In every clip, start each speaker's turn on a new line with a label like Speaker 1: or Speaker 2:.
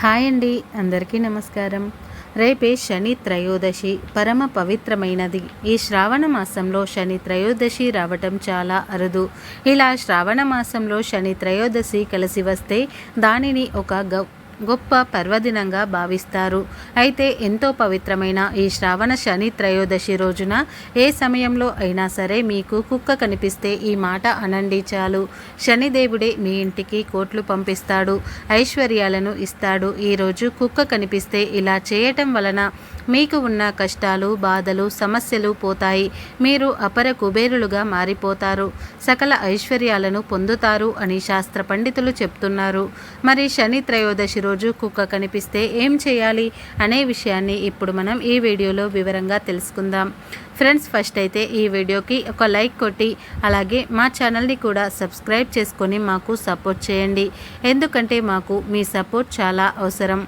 Speaker 1: Hi అండి అందరికీ నమస్కారం. రేపే శని త్రయోదశి పరమ పవిత్రమైనది. ఈ శ్రావణ మాసంలో శని త్రయోదశి రావటం చాలా అరుదు. ఇలా శ్రావణ మాసంలో శని త్రయోదశి కలిసి వస్తే దానిని ఒక గౌ గొప్ప పర్వదినంగా భావిస్తారు. అయితే ఎంతో పవిత్రమైన ఈ శ్రావణ శని త్రయోదశి రోజున ఏ సమయంలో అయినా సరే మీకు కుక్క కనిపిస్తే ఈ మాట అనండి చాలు. శనిదేవుడే మీ ఇంటికి కోట్లు పంపిస్తాడు ఐశ్వర్యాలను ఇస్తాడు. ఈరోజు కుక్క కనిపిస్తే ఇలా చేయటం వలన మీకు ఉన్న కష్టాలు బాధలు సమస్యలు పోతాయి. మీరు అపర కుబేరులుగా మారిపోతారు. సకల ఐశ్వర్యాలను పొందుతారు అని శాస్త్ర పండితులు చెప్తున్నారు. మరి శని త్రయోదశి రోజు కుక్క కనిపిస్తే ఏం చేయాలి అనే విషయాన్ని ఇప్పుడు మనం ఈ వీడియోలో వివరంగా తెలుసుకుందాం. ఫ్రెండ్స్ ఫస్ట్ అయితే ఈ వీడియోకి ఒక లైక్ కొట్టి అలాగే మా ఛానల్ని కూడా సబ్స్క్రైబ్ చేసుకొని మాకు సపోర్ట్ చేయండి. ఎందుకంటే మాకు మీ సపోర్ట్ చాలా అవసరం.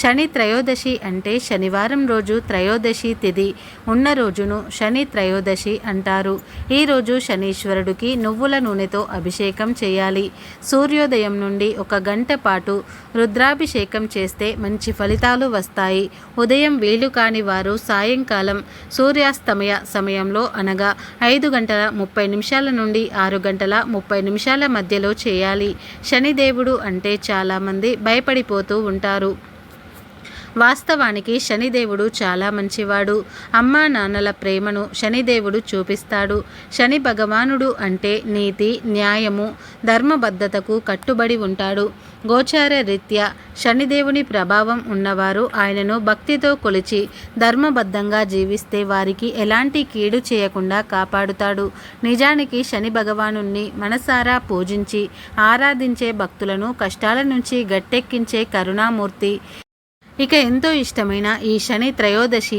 Speaker 1: శని త్రయోదశి అంటే శనివారం రోజు త్రయోదశి తిథి ఉన్న రోజును శని త్రయోదశి అంటారు. ఈరోజు శనీశ్వరుడికి నువ్వుల నూనెతో అభిషేకం చేయాలి. సూర్యోదయం నుండి ఒక గంట పాటు రుద్రాభిషేకం చేస్తే మంచి ఫలితాలు వస్తాయి. ఉదయం వీలు కాని వారు సాయంకాలం సూర్యాస్తమయ సమయంలో అనగా ఐదు గంటల ముప్పై నిమిషాల నుండి ఆరు గంటల ముప్పై నిమిషాల మధ్యలో చేయాలి. శనిదేవుడు అంటే చాలామంది భయపడిపోతూ ఉంటారు. వాస్తవానికి శనిదేవుడు చాలా మంచివాడు. అమ్మా నాన్నల ప్రేమను శనిదేవుడు చూపిస్తాడు. శని భగవానుడు అంటే నీతి న్యాయము ధర్మబద్ధతకు కట్టుబడి ఉంటాడు. గోచార రీత్యా శనిదేవుని ప్రభావం ఉన్నవారు ఆయనను భక్తితో కొలిచి ధర్మబద్ధంగా జీవిస్తే వారికి ఎలాంటి కీడు చేయకుండా కాపాడుతాడు. నిజానికి శని భగవాను మనసారా పూజించి ఆరాధించే భక్తులను కష్టాల నుంచి గట్టెక్కించే కరుణామూర్తి. ఇక ఎంతో ఇష్టమైన ఈ శని త్రయోదశి.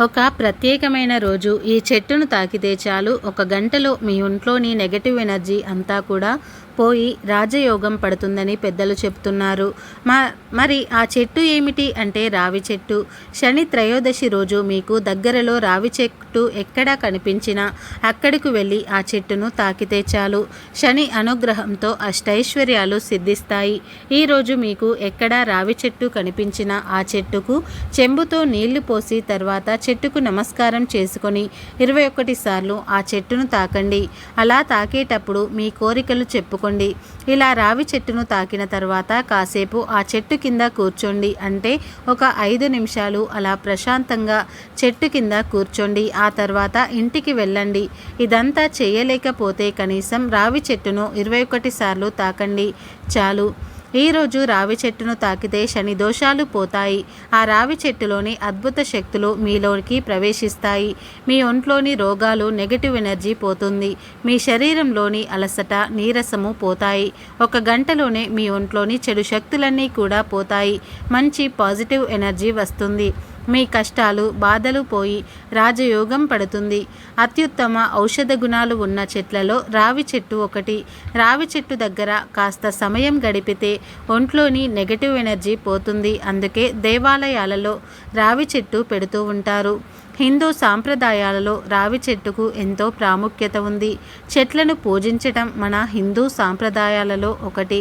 Speaker 1: ఒక ప్రత్యేకమైన రోజు. ఈ చెట్టును తాకితే చాలు. ఒక గంటలో మీ ఒంట్లోని నెగటివ్ ఎనర్జీ అంతా కూడా పోయి రాజయోగం పడుతుందని పెద్దలు చెప్తున్నారు. మా మరి ఆ చెట్టు ఏమిటి? అంటే రావి చెట్టు. శని త్రయోదశి రోజు మీకు దగ్గరలో రావి చెట్టు ఎక్కడా కనిపించినా అక్కడికి వెళ్ళి ఆ చెట్టును తాకితే చాలు. శని అనుగ్రహంతో అష్టైశ్వర్యాలు సిద్ధిస్తాయి. ఈరోజు మీకు ఎక్కడా రావి చెట్టు కనిపించినా ఆ చెట్టుకు చెంబుతో నీళ్ళు పోసి తర్వాత చెట్టుకు నమస్కారం చేసుకొని ఇరవై ఒకటి సార్లు ఆ చెట్టును తాకండి. అలా తాకేటప్పుడు మీ కోరికలు చెప్పుకోండి. ఇలా రావి చెట్టును తాకిన తర్వాత కాసేపు ఆ చెట్టు కింద కూర్చోండి. అంటే ఒక ఐదు నిమిషాలు అలా ప్రశాంతంగా చెట్టు కింద కూర్చోండి. ఆ ఆ తర్వాత ఇంటికి వెళ్ళండి. ఇదంతా చేయలేకపోతే కనీసం రావి చెట్టును ఇరవై ఒకటి సార్లు తాకండి. చాలు. ఈరోజు రావి చెట్టును తాకితే శని దోషాలు పోతాయి. ఆ రావి చెట్టులోని అద్భుత శక్తులు మీలోకి ప్రవేశిస్తాయి. మీ ఒంట్లోని రోగాలు నెగటివ్ ఎనర్జీ పోతుంది. మీ శరీరంలోని అలసట నీరసము పోతాయి. ఒక గంటలోనే మీ ఒంట్లోని చెడు శక్తులన్నీ కూడా పోతాయి. మంచి పాజిటివ్ ఎనర్జీ వస్తుంది. మీ కష్టాలు బాధలు పోయి రాజయోగం పడుతుంది. అత్యుత్తమ ఔషధ గుణాలు ఉన్న చెట్లలో రావి చెట్టు ఒకటి. రావి చెట్టు దగ్గర కాస్త సమయం గడిపితే ఒంట్లోని నెగటివ్ ఎనర్జీ పోతుంది. అందుకే దేవాలయాలలో రావి చెట్టు పెడుతూ ఉంటారు. హిందూ సాంప్రదాయాలలో రావి చెట్టుకు ఎంతో ప్రాముఖ్యత ఉంది. చెట్లను పూజించటం మన హిందూ సాంప్రదాయాలలో ఒకటి.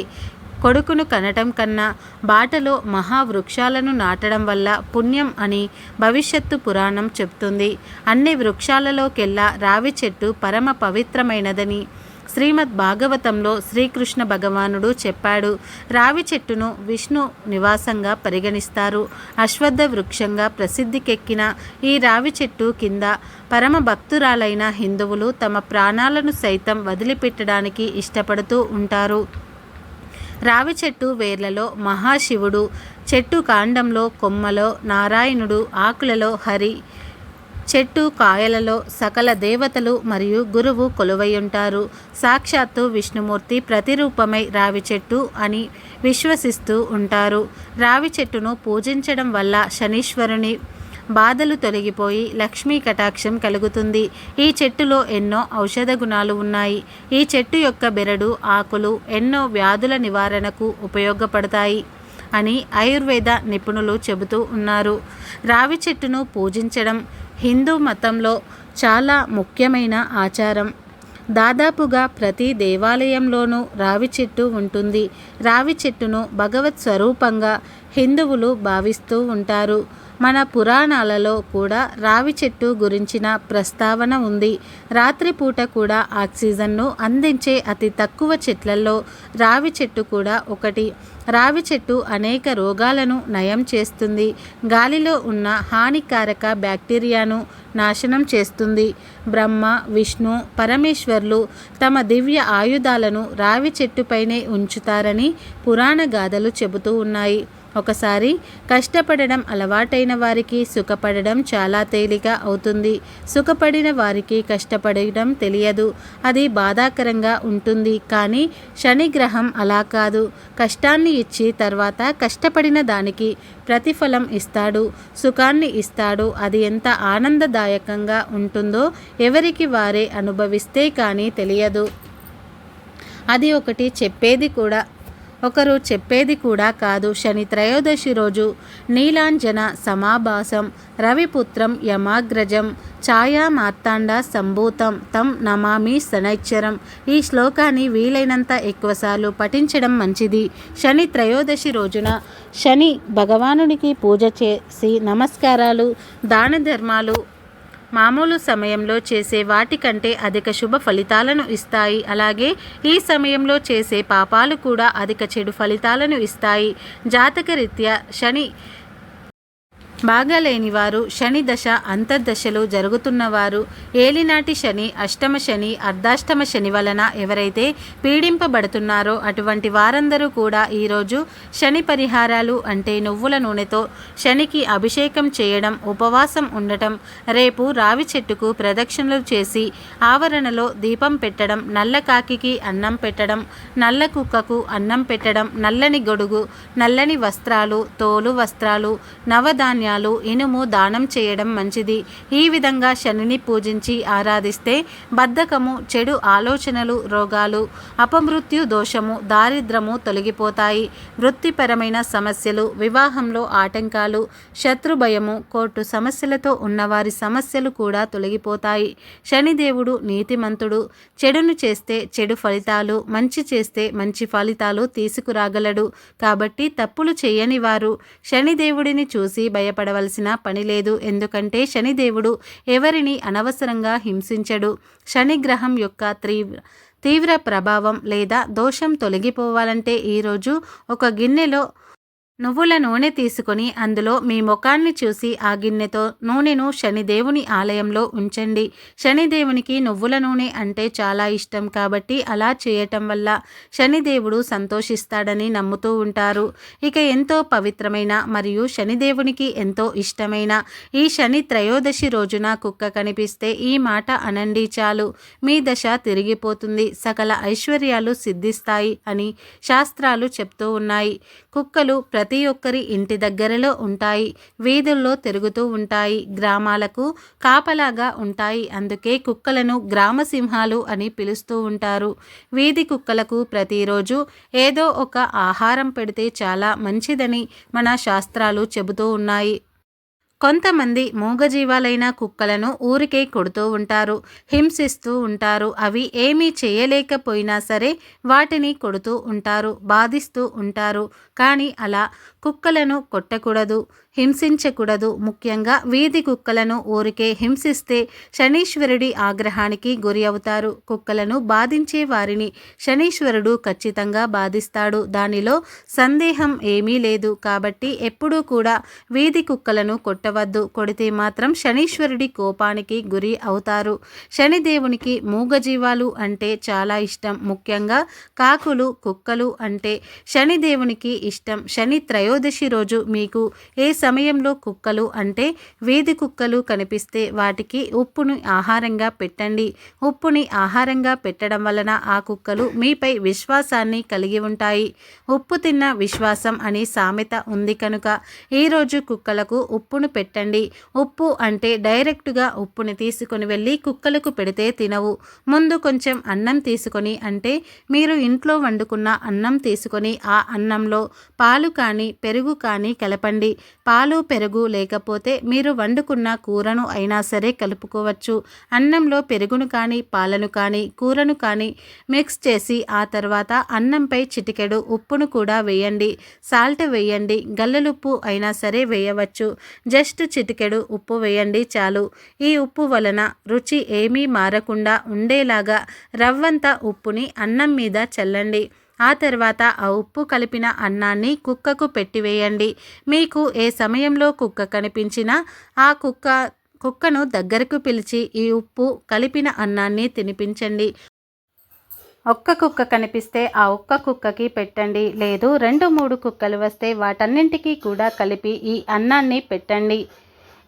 Speaker 1: కొడుకును కనటం కన్నా బాటలో మహావృక్షాలను నాటడం వల్ల పుణ్యం అని భవిష్యత్తు పురాణం చెప్తుంది. అన్ని వృక్షాలలోకెల్లా రావి చెట్టు పరమ పవిత్రమైనదని శ్రీమద్ భాగవతంలో శ్రీకృష్ణ భగవానుడు చెప్పాడు. రావి చెట్టును విష్ణు నివాసంగా పరిగణిస్తారు. అశ్వద్ధ వృక్షంగా ప్రసిద్ధికెక్కిన ఈ రావి చెట్టు కింద పరమ భక్తురాలైన హిందువులు తమ ప్రాణాలను సైతం వదిలిపెట్టడానికి ఇష్టపడుతూ ఉంటారు. రావి చెట్టు వేర్లలో మహాశివుడు చెట్టు కాండంలో కొమ్మలో నారాయణుడు ఆకులలో హరి చెట్టు కాయలలో సకల దేవతలు మరియు గురువు కొలువై సాక్షాత్తు విష్ణుమూర్తి ప్రతిరూపమై రావి చెట్టు అని విశ్వసిస్తూ ఉంటారు. రావి చెట్టును పూజించడం వల్ల శనీశ్వరుని బాధలు తొలగిపోయి లక్ష్మీ కటాక్షం కలుగుతుంది. ఈ చెట్టులో ఎన్నో ఔషధ గుణాలు ఉన్నాయి. ఈ చెట్టు యొక్క బెరడు ఆకులు ఎన్నో వ్యాధుల నివారణకు ఉపయోగపడతాయి అని ఆయుర్వేద నిపుణులు చెబుతూ ఉన్నారు. రావి చెట్టును పూజించడం హిందూ మతంలో చాలా ముఖ్యమైన ఆచారం. దాదాపుగా ప్రతి దేవాలయంలోనూ రావి చెట్టు ఉంటుంది. రావి చెట్టును భగవత్ స్వరూపంగా హిందువులు భావిస్తూ ఉంటారు. మన పురాణాలలో కూడా రావి చెట్టు గురించిన ప్రస్తావన ఉంది. రాత్రిపూట కూడా ఆక్సిజన్ను అందించే అతి తక్కువ చెట్లలో రావి చెట్టు కూడా ఒకటి. రావి చెట్టు అనేక రోగాలను నయం చేస్తుంది. గాలిలో ఉన్న హానికారక బ్యాక్టీరియాను నాశనం చేస్తుంది. బ్రహ్మ విష్ణు పరమేశ్వర్లు తమ దివ్య ఆయుధాలను రావి చెట్టుపైనే ఉంచుతారని పురాణ గాథలు చెబుతూ ఉన్నాయి. ఒకసారి కష్టపడడం అలవాటైన వారికి సుఖపడడం చాలా తేలిక అవుతుంది. సుఖపడిన వారికి కష్టపడడం తెలియదు. అది బాధాకరంగా ఉంటుంది. కానీ శనిగ్రహం అలా కాదు. కష్టాన్ని ఇచ్చి తర్వాత కష్టపడిన దానికి ప్రతిఫలం ఇస్తాడు. సుఖాన్ని ఇస్తాడు. అది ఎంత ఆనందదాయకంగా ఉంటుందో ఎవరికి వారే అనుభవిస్తే కానీ తెలియదు. అది ఒకటి చెప్పేది కూడా ఒకరు చెప్పేది కూడా కాదు. శని త్రయోదశి రోజు నీలాంజన సమాభాసం రవిపుత్రం యమాగ్రజం ఛాయా మార్తాండ సంభూతం తం నమామి శనైశ్చరం ఈ శ్లోకాన్ని వీలైనంత ఎక్కువసార్లు పఠించడం మంచిది. శని త్రయోదశి రోజున శని భగవానుడికి పూజ చేసి నమస్కారాలు దాన ధర్మాలు మామూలు సమయంలో చేసే వాటికంటే అధిక శుభ ఫలితాలను ఇస్తాయి. అలాగే ఈ సమయంలో చేసే పాపాలు కూడా అధిక చెడు ఫలితాలను ఇస్తాయి. జాతకరీత్యా శని బాగాలేని వారు శని దశ అంతర్దశలు జరుగుతున్నవారు. ఏలినాటి శని అష్టమ శని అర్ధాష్టమ శని వలన ఎవరైతే పీడింపబడుతున్నారో అటువంటి వారందరూ కూడా ఈరోజు శని పరిహారాలు అంటే నువ్వుల నూనెతో శనికి అభిషేకం చేయడం ఉపవాసం ఉండటం రేపు రావి చెట్టుకు ప్రదక్షిణలు చేసి ఆవరణలో దీపం పెట్టడం నల్ల కాకికి అన్నం పెట్టడం నల్ల కుక్కకు అన్నం పెట్టడం నల్లని గొడుగు నల్లని వస్త్రాలు తోలు వస్త్రాలు నవధాన్యాలు ధాన్యాలు ఇనుము దానం చేయడం మంచిది. ఈ విధంగా శనిని పూజించి ఆరాధిస్తే బద్ధకము చెడు ఆలోచనలు రోగాలు అపమృత్యు దోషము దారిద్రము తొలగిపోతాయి. వృత్తిపరమైన సమస్యలు వివాహంలో ఆటంకాలు శత్రుభయము కోర్టు సమస్యలతో ఉన్నవారి సమస్యలు కూడా తొలగిపోతాయి. శనిదేవుడు నీతిమంతుడు. చెడును చేస్తే చెడు ఫలితాలు మంచి చేస్తే మంచి ఫలితాలు తీసుకురాగలడు. కాబట్టి తప్పులు చేయని వారు శనిదేవుడిని చూసి భయపడ భయపడవలసిన పని లేదు. ఎందుకంటే శనిదేవుడు ఎవరిని అనవసరంగా హింసించడు. శనిగ్రహం యొక్క తీవ్ర తీవ్ర ప్రభావం లేదా దోషం తొలగిపోవాలంటే ఈరోజు ఒక గిన్నెలో నువ్వుల నూనె తీసుకొని అందులో మీ ముఖాన్ని చూసి ఆ గిన్నెతో నూనెను శనిదేవుని ఆలయంలో ఉంచండి. శనిదేవునికి నువ్వుల నూనె అంటే చాలా ఇష్టం కాబట్టి అలా చేయటం వల్ల శనిదేవుడు సంతోషిస్తాడని నమ్ముతూ ఉంటారు. ఇక ఎంతో పవిత్రమైన మరియు శనిదేవునికి ఎంతో ఇష్టమైన ఈ శని త్రయోదశి రోజున కుక్క కనిపిస్తే ఈ మాట అనండి చాలు. మీ దశ తిరిగిపోతుంది. సకల ఐశ్వర్యాలు సిద్ధిస్తాయి అని శాస్త్రాలు చెప్తూ ఉన్నాయి. కుక్కలు ప్రతి ఒక్కరి ఇంటి దగ్గరలో ఉంటాయి వీధుల్లో తిరుగుతూ ఉంటాయి గ్రామాలకు కాపలాగా ఉంటాయి. అందుకే కుక్కలను గ్రామ సింహాలు అని పిలుస్తూ ఉంటారు. వీధి కుక్కలకు ప్రతిరోజు ఏదో ఒక ఆహారం పెడితే చాలా మంచిదని మన శాస్త్రాలు చెబుతూ ఉన్నాయి. కొంతమంది మూగజీవాలైన కుక్కలను ఊరికే కొడుతూ ఉంటారు హింసిస్తూ ఉంటారు అవి ఏమీ చేయలేకపోయినా సరే వాటిని కొడుతూ ఉంటారు బాధిస్తూ ఉంటారు. కానీ అలా కుక్కలను కొట్టకూడదు హింసించకూడదు. ముఖ్యంగా వీధి కుక్కలను ఊరికే హింసిస్తే శనీశ్వరుడి ఆగ్రహానికి గురి అవుతారు. కుక్కలను బాధించే వారిని శనీశ్వరుడు ఖచ్చితంగా బాధిస్తాడు. దానిలో సందేహం ఏమీ లేదు. కాబట్టి ఎప్పుడూ కూడా వీధి కుక్కలను కొట్టవద్దు. కొడితే మాత్రం శనీశ్వరుడి కోపానికి గురి అవుతారు. శనిదేవునికి మూగజీవాలు అంటే చాలా ఇష్టం. ముఖ్యంగా కాకులు కుక్కలు అంటే శనిదేవునికి ఇష్టం. శని త్రయోదశి రోజు మీకు ఏ సమయంలో కుక్కలు అంటే వీధి కుక్కలు కనిపిస్తే వాటికి ఉప్పుని ఆహారంగా పెట్టండి. ఉప్పుని ఆహారంగా పెట్టడం వలన ఆ కుక్కలు మీపై విశ్వాసాన్ని కలిగి ఉంటాయి. ఉప్పు తిన్న విశ్వాసం అని సామెత ఉంది కనుక ఈరోజు కుక్కలకు ఉప్పును పెట్టండి. ఉప్పు అంటే డైరెక్ట్గా ఉప్పుని తీసుకొని వెళ్ళి కుక్కలకు పెడితే తినవు. ముందు కొంచెం అన్నం తీసుకొని అంటే మీరు ఇంట్లో వండుకున్న అన్నం తీసుకొని ఆ అన్నంలో పాలు కానీ పెరుగు కానీ కలపండి. పాలు పెరుగు లేకపోతే మీరు వండుకున్న కూరను అయినా సరే కలుపుకోవచ్చు. అన్నంలో పెరుగును కానీ పాలను కానీ కూరను కానీ మిక్స్ చేసి ఆ తర్వాత అన్నంపై చిటికెడు ఉప్పును కూడా వేయండి. సాల్ట్ వేయండి. గల్లలుప్పు అయినా సరే వేయవచ్చు. జస్ట్ చిటికెడు ఉప్పు వేయండి చాలు. ఈ ఉప్పు వలన రుచి ఏమీ మారకుండా ఉండేలాగా రవ్వంత ఉప్పుని అన్నం మీద చల్లండి. ఆ తర్వాత ఆ ఉప్పు కలిపిన అన్నాన్ని కుక్కకు పెట్టివేయండి. మీకు ఏ సమయంలో కుక్క కనిపించినా ఆ కుక్క కుక్కను దగ్గరకు పిలిచి ఈ ఉప్పు కలిపిన అన్నాన్ని తినిపించండి. ఒక్క కుక్క కనిపిస్తే ఆ ఒక్క కుక్కకి పెట్టండి. లేదు రెండు మూడు కుక్కలు వస్తే వాటన్నింటికీ కూడా కలిపి ఈ అన్నాన్ని పెట్టండి.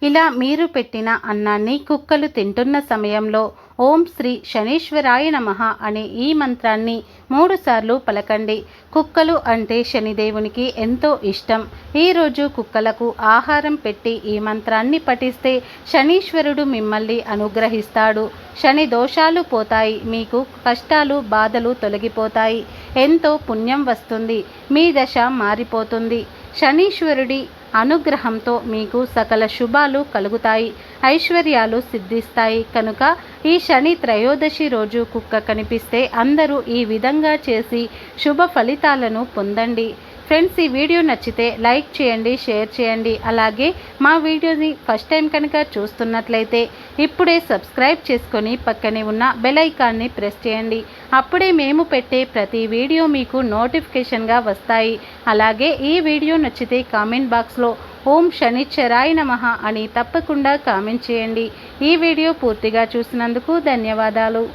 Speaker 1: ఇలా మీరు పెట్టిన అన్నాన్ని కుక్కలు తింటున్న సమయంలో ఓం శ్రీ శనీశ్వరాయ నమ అనే ఈ మంత్రాన్ని మూడుసార్లు పలకండి. కుక్కలు అంటే శనిదేవునికి ఎంతో ఇష్టం. ఈరోజు కుక్కలకు ఆహారం పెట్టి ఈ మంత్రాన్ని పఠిస్తే శనీశ్వరుడు మిమ్మల్ని అనుగ్రహిస్తాడు. శని దోషాలు పోతాయి మీకు కష్టాలు బాధలు తొలగిపోతాయి. ఎంతో పుణ్యం వస్తుంది మీ దశ మారిపోతుంది. శనీశ్వరుడి అనుగ్రహంతో మీకు సకల శుభాలు కలుగుతాయి ఐశ్వర్యాలు సిద్ధిస్తాయి. కనుక ఈ శని త్రయోదశి రోజు కుక్క కనిపిస్తే అందరూ ఈ విధంగా చేసి శుభ ఫలితాలను పొందండి. ఫ్రెండ్స్ ఈ వీడియో నచ్చితే లైక్ చేయండి షేర్ చేయండి. అలాగే మా వీడియోని ఫస్ట్ టైం కనుక చూస్తున్నట్లయితే ఇప్పుడే సబ్స్క్రైబ్ చేసుకొని పక్కనే ఉన్న బెల్ ఐకాన్ని ప్రెస్ చేయండి. అప్పుడే మేము పెట్టే ప్రతి వీడియో మీకు నోటిఫికేషన్గా వస్తాయి. అలాగే ఈ వీడియో నచ్చితే కామెంట్ బాక్స్లో ఓం శనిచ్చరాయ నమ అని తప్పకుండా కామెంట్ చేయండి. ఈ వీడియో పూర్తిగా చూసినందుకు ధన్యవాదాలు.